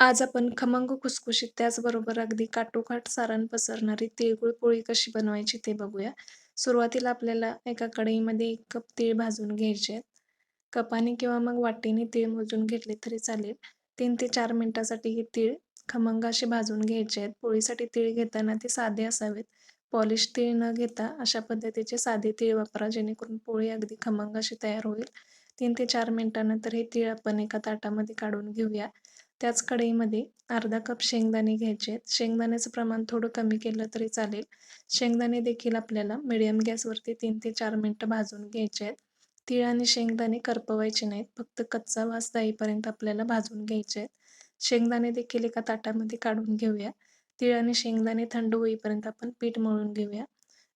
आज आपण खमंग खुसखुशीत त्याचबरोबर अगदी काठोकाठ सारण पसरणारी तिळगुळ पोळी कशी बनवायची ते बघूया. सुरुवातीला आपल्याला एका कढईमध्ये 1 कप तीळ भाजून घ्यायचे आहेत. कपाने किंवा मग वाटीने तीळ मोजून घेतले तरी चालेल. 3 ते 4 मिनिटासाठी हे तीळ खमंग असे भाजून घ्यायचे आहेत. पोळीसाठी तीळ घेताना ते साधे असावेत. पॉलिश तीळ न घेता अशा पद्धतीचे साधे तीळ वापरा जेणेकरून पोळी अगदी खमंग अशी तयार होईल. 3 ते 4 मिनिटानंतर हे तीळ आपण एका ताटामध्ये काढून घेऊया. त्याच कढईमध्ये अर्धा कप शेंगदाणे घ्यायचे आहेत. शेंगदाण्याचं प्रमाण थोडं कमी केलं तरी चालेल. शेंगदाणे देखील आपल्याला मिडियम गॅसवरती तीन ते चार मिनटं भाजून घ्यायचे आहेत. तीळ आणि शेंगदाणे करपवायचे नाहीत. फक्त कच्चा वास जाईपर्यंत आपल्याला भाजून घ्यायचे आहेत. शेंगदाणे देखील एका ताटामध्ये काढून घेऊया. तीळ आणि शेंगदाणे थंड होईपर्यंत आपण पीठ मळून घेऊया.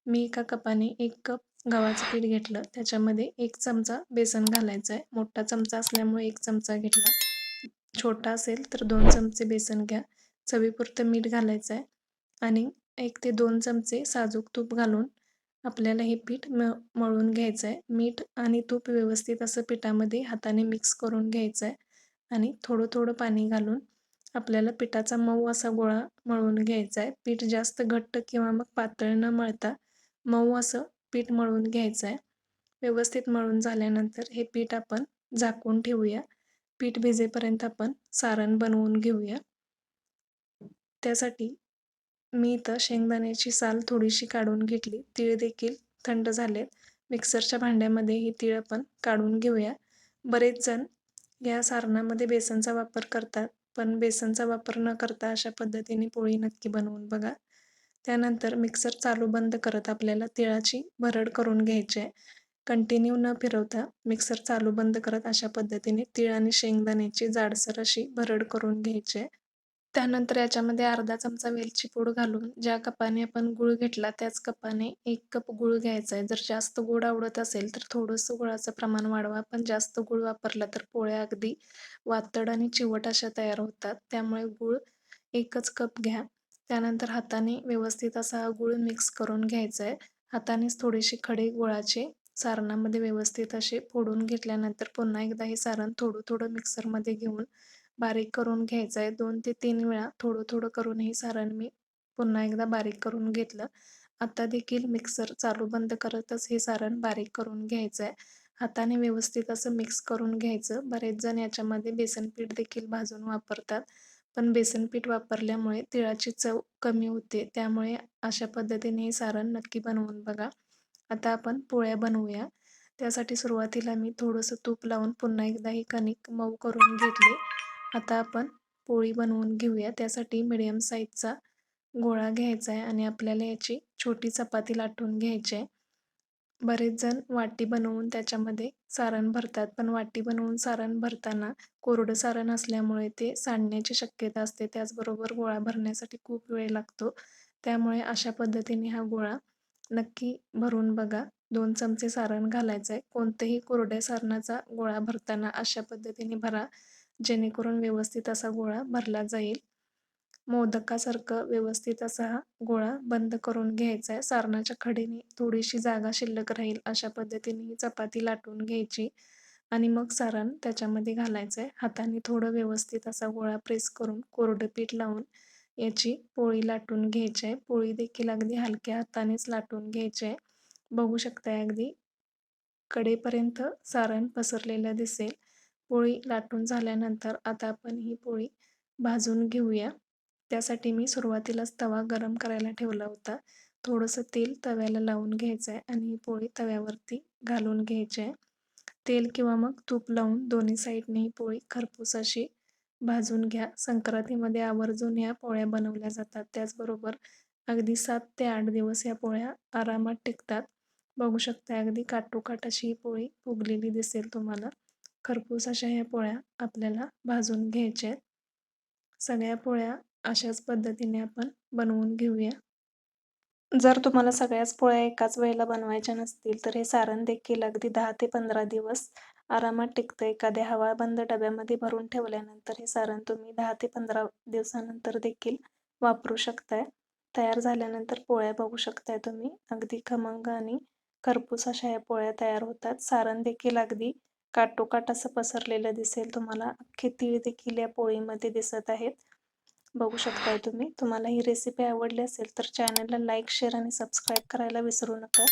मी एका कपाने एक कप गव्हाचं पीठ घेतलं. त्याच्यामध्ये एक चमचा बेसन घालायचं आहे. मोठा चमचा असल्यामुळे एक चमचा घेतला. छोटा असेल तर दोन चमचे बेसन घ्या. चवीपुरतं मीठ घालायचं आहे आणि एक ते दोन चमचे साजूक तूप घालून आपल्याला हे पीठ म मळून घ्यायचं आहे. मीठ आणि तूप व्यवस्थित असं पिठामध्ये हाताने मिक्स करून घ्यायचं आहे आणि थोडं थोडं पाणी घालून आपल्याला पिठाचा मऊ असा गोळा मळून घ्यायचा आहे. पीठ जास्त घट्ट किंवा मग पातळ न मळता मऊ असं पीठ मळून घ्यायचं आहे. व्यवस्थित मळून झाल्यानंतर हे पीठ आपण झाकून ठेवूया. पीठ भिजेपर्यंत आपण सारण बनवून घेऊया. त्यासाठी मी इथं शेंगदाण्याची साल थोडीशी काढून घेतली. तीळ देखील थंड झालेत. मिक्सरच्या भांड्यामध्ये ही तीळ आपण काढून घेऊया. बरेच जण या सारणामध्ये बेसनचा वापर करतात. पण बेसनचा वापर न करता अशा पद्धतीने पोळी नक्की बनवून बघा. त्यानंतर मिक्सर चालू बंद करत आपल्याला तिळाची भरड करून घ्यायची आहे. कंटिन्यू न फिरवता मिक्सर चालू बंद करत अशा पद्धतीने तीळ आणि शेंगदाण्याची जाडसर अशी भरड करून घ्यायची आहे. त्यानंतर याच्यामध्ये अर्धा चमचा वेलची पूड घालून ज्या कपाने आपण गूळ घेतला त्याच कपाने एक कप गूळ घ्यायचा आहे. जर जास्त गुळ आवडत असेल तर थोडंसं गुळाचं प्रमाण वाढवा. पण जास्त गूळ वापरला तर पोळ्या अगदी वातड आणि चिवट अशा तयार होतात. त्यामुळे गूळ एकच कप घ्या. त्यानंतर हाताने व्यवस्थित असा हा गूळ मिक्स करून घ्यायचा आहे. हातानेच थोडीशी खडे गुळाचे सारणामध्ये व्यवस्थित असे फोडून घेतल्यानंतर पुन्हा एकदा हे सारण थोडं थोडं मिक्सरमध्ये घेऊन बारीक करून घ्यायचं आहे. दोन ते तीन वेळा थोडं थोडं करून हे सारण मी पुन्हा एकदा बारीक करून घेतलं. आता देखील मिक्सर चालू बंद करतच हे सारण बारीक करून घ्यायचं आहे. हाताने व्यवस्थित असं मिक्स करून घ्यायचं. बरेच जण याच्यामध्ये बेसन पीठ देखील भाजून वापरतात. पण बेसन पीठ वापरल्यामुळे तिळाची चव कमी होते. त्यामुळे अशा पद्धतीने हे सारण नक्की बनवून बघा. आता आपण पोळ्या बनवूया. त्यासाठी सुरुवातीला मी थोडंसं तूप लावून पुन्हा एकदा ही कणिक मऊ करून घेतली. आता आपण पोळी बनवून घेऊया. त्यासाठी मिडियम साईजचा गोळा घ्यायचा आहे आणि आपल्याला याची छोटी चपाती लाटून घ्यायची आहे. बरेच जण वाटी बनवून त्याच्यामध्ये सारण भरतात. पण वाटी बनवून सारण भरताना कोरडं सारण असल्यामुळे ते सांडण्याची शक्यता असते. त्याचबरोबर गोळा भरण्यासाठी खूप वेळ लागतो. त्यामुळे अशा पद्धतीने हा गोळा नक्की भरून बघा. दोन चमचे सारण घालायचं आहे. कोणतेही कोरड्या सारणाचा गोळा भरताना अशा पद्धतीने भरा. जेणेकरून व्यवस्थित असा गोळा भरला जाईल. मोदकासारखं व्यवस्थित असा हा गोळा बंद करून घ्यायचा आहे. सारणाच्या खडीने थोडीशी जागा शिल्लक राहील अशा पद्धतीने ही चपाती लाटून घ्यायची आणि मग सारण त्याच्यामध्ये घालायचं आहे. हाताने थोडं व्यवस्थित असा गोळा प्रेस करून कोरडं पीठ लावून याची पोळी लाटून घ्यायची आहे. पोळी देखील अगदी हलक्या हातानेच लाटून घ्यायची आहे. बघू शकताय अगदी कडेपर्यंत सारण पसरलेलं दिसेल. पोळी लाटून झाल्यानंतर आता आपण ही पोळी भाजून घेऊया. त्यासाठी मी सुरुवातीलाच तवा गरम करायला ठेवला होता. थोडंसं तेल तव्याला लावून घ्यायचं आहे आणि ही पोळी तव्यावरती घालून घ्यायची आहे. तेल किंवा मग तूप लावून दोन्ही साईडने ही पोळी खरपूस अशी भाजून घ्या. संक्रांतीमध्ये आवर्जून या पोळ्या बनवल्या जातात. त्याचबरोबर अगदी सात ते आठ दिवस या पोळ्या आरामात टिकतात. बघू शकता अगदी काटोकाट अशी ही पोळी फुगलेली दिसेल तुम्हाला. खरपूस अशा ह्या पोळ्या आपल्याला भाजून घ्यायच्या आहेत. सगळ्या पोळ्या अशाच पद्धतीने आपण बनवून घेऊया. जर तुम्हाला सगळ्याच पोळ्या एकाच वेळेला बनवायच्या नसतील तर हे सारण देखील अगदी दहा ते 15 दिवस आरामात टिकतं. एखाद्या हवाबंद डब्यामध्ये भरून ठेवल्यानंतर हे सारण तुम्ही दहा ते 15 दिवसानंतर देखील वापरू शकताय. तयार झाल्यानंतर पोळ्या बघू शकताय तुम्ही. अगदी खमंग आणि खरपूस अशा ह्या पोळ्या तयार होतात. सारण देखील अगदी काटोकाट असं पसरलेलं दिसेल तुम्हाला अख्खे तीळ देखील या पोळीमध्ये दिसत आहेत बघू शकताय तुम्ही तुम्हाला ही रेसिपी आवडली असेल तर चॅनलला लाईक शेअर आणि सबस्क्राईब करायला विसरू नका